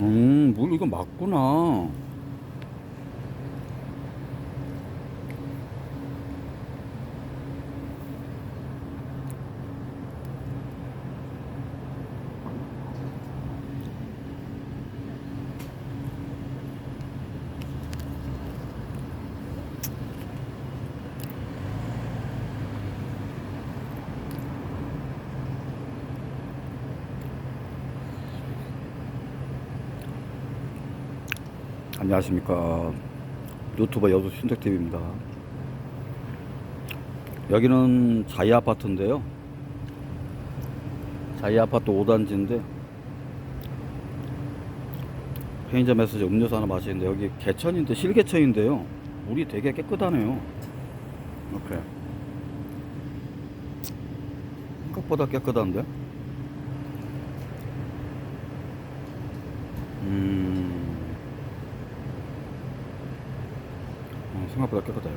음, 물 이거 맞구나. 안녕하십니까. 유튜버 여수 신택TV입니다. 여기는 자이 아파트인데요. 자이 아파트 5단지인데 편의점에서 음료수 하나 마시는데 여기 개천인데 실개천인데요. 물이 되게 깨끗하네요. 이렇게. 생각보다 깨끗한데 생각보다 깨끗해요.